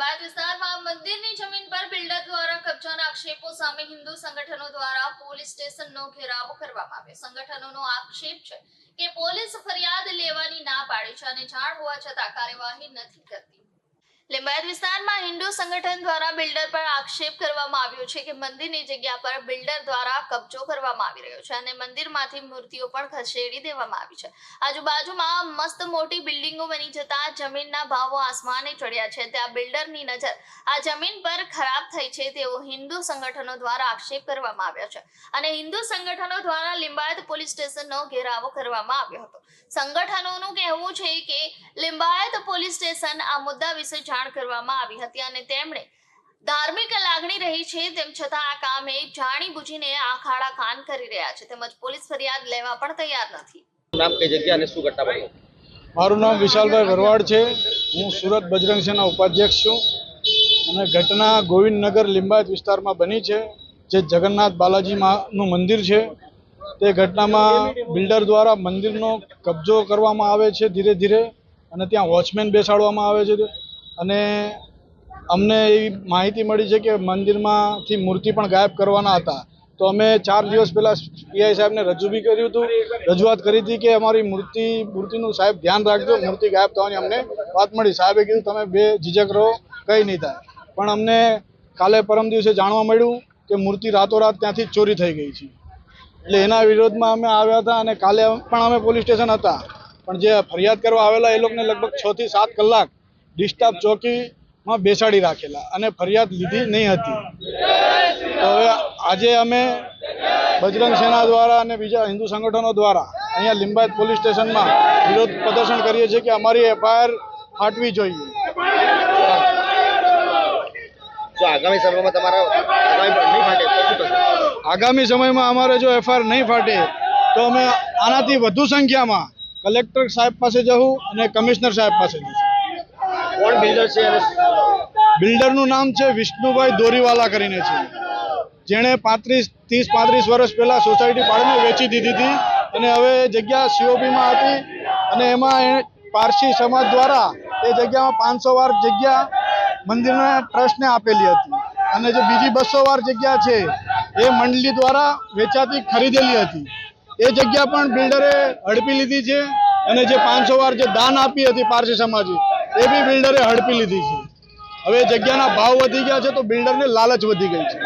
લિંબાયત વિસ્તારમાં મંદિરની જમીન પર બિલ્ડર દ્વારા કબજાના આક્ષેપો સામે હિન્દુ સંગઠનો દ્વારા પોલીસ સ્ટેશનનો ઘેરાવો કરવામાં આવ્યો. સંગઠનોનો આક્ષેપ છે કે પોલીસ ફરિયાદ લેવાની ના પાડે છે અને જાણ હોવા છતાં કાર્યવાહી નથી કરતી. લિંબાયત વિસ્તારમાં હિન્દુ સંગઠન દ્વારા બિલ્ડર પર આક્ષેપ કરવામાં આવ્યો છે કે મંદિરની જગ્યા પર બિલ્ડર દ્વારા કબજો કરવામાં આવી રહ્યો છે અને મંદિરમાંથી મૂર્તિઓ પણ ખસેડી દેવામાં આવી છે. આજુબાજુમાં મસ્ત મોટી બિલ્ડિંગો બની જતા જમીનના ભાવો આસમાને ચડ્યા છે. ત્યાં બિલ્ડરની નજર, આ જમીન પર ખરાબ થઈ છે તેવો હિન્દુ સંગઠનો દ્વારા આક્ષેપ કરવામાં આવ્યો છે. અને હિન્દુ સંગઠનો દ્વારા લિંબાયત પોલીસ સ્ટેશનનો ઘેરાવો કરવામાં આવ્યો હતો. સંગઠનોનું કહેવું છે કે લિંબાયત પોલીસ સ્ટેશન આ મુદ્દા વિશે જાણ કરવામાં આવી હતી અને તેમણે ધાર્મિક લાગણી રહી છે તેમ છતાં આ કામે જાણી બુજીને આ ખાડા કાન કરી રહ્યા છે. તેમજ પોલીસ ફરિયાદ લેવા પણ તૈયાર નથી. નામ કઈ જગ્યા અને શું ઘટના બની? મારું નામ વિશાલભાઈ ભરવાડ છે. હું સુરત બજરંગ સેના ઉપાધ્યક્ષ છું. અને ઘટના ગોવિંદનગર લિંબાયત વિસ્તારમાં બની છે જે જગન્નાથ બાલાજી નું મંદિર છે. તે ઘટનામાં બિલ્ડર દ્વારા મંદિરનો કબજો કરવામાં આવે છે ધીરે ધીરે અને ત્યાં વોચમેન બેસાડવામાં આવે છે. અને અમને એવી માહિતી મળી છે કે મંદિરમાંથી મૂર્તિ પણ ગાયબ કરવાના હતા. તો અમે ચાર દિવસ પહેલાં પીઆઈ સાહેબને રજૂ બી કર્યું હતું. રજૂઆત કરી હતી કે અમારી મૂર્તિ, મૂર્તિનું સાહેબ ધ્યાન રાખજો, મૂર્તિ ગાયબ થવાની અમને વાત મળી. સાહેબે કીધું, તમે બે ઝીઝક રહો, કંઈ નહીં થાય. પણ અમને કાલે પરમ દિવસે જાણવા મળ્યું કે મૂર્તિ રાતોરાત ત્યાંથી ચોરી થઈ ગઈ છે. એટલે એના વિરોધમાં અમે આવ્યા હતા અને કાલે પણ અમે પોલીસ સ્ટેશન હતા. પણ જે ફરિયાદ કરવા આવેલા એ લોકોને લગભગ છ થી સાત કલાક ડિસ્ટર્બ ચોકીમાં બેસાડી રાખેલા અને ફરિયાદ લીધી નહીં હતી. તો હવે આજે અમે બજરંગ સેના દ્વારા અને બીજા હિન્દુ સંગઠનો દ્વારા અહીંયા લિંબાયત પોલીસ સ્ટેશનમાં વિરોધ પ્રદર્શન કરીએ છીએ કે અમારી એફઆઈઆર ફાટવી જોઈએ. આગામી સમયમાં તમારા આગામી સમયમાં અમારે જો એફઆઈઆર નહીં ફાટે તો અમે આનાથી વધુ સંખ્યામાં કલેક્ટર સાહેબ પાસે જવું અને કમિશનર સાહેબ પાસે જશું કોણ બિલ્ડર છે બિલ્ડરનું નામ છે વિષ્ણુભાઈ દોરીવાલા કરીને છે. જેણે પાંત્રીસ ત્રીસ પાંત્રીસ વર્ષ પહેલાં સોસાયટી પાડીને વેચી દીધી હતી અને હવે એ જગ્યા સીઓપીમાં હતી અને એમાં એણે પારસી સમાજ દ્વારા એ જગ્યામાં પાંચસો વાર જગ્યા મંદિરના ટ્રસ્ટને આપેલી હતી. અને જે બીજી બસો વાર જગ્યા છે એ મંડળી દ્વારા વેચાતી ખરીદેલી હતી. એ જગ્યા પણ બિલ્ડરે હડપી લીધી છે અને જે પાંચસો વાર જે દાન આપી હતી પારસી સમાજે, એ બી બિલ્ડરે હડપી લીધી છે. હવે જગ્યાના ભાવ વધી ગયા છે તો બિલ્ડરને લાલચ વધી ગઈ છે.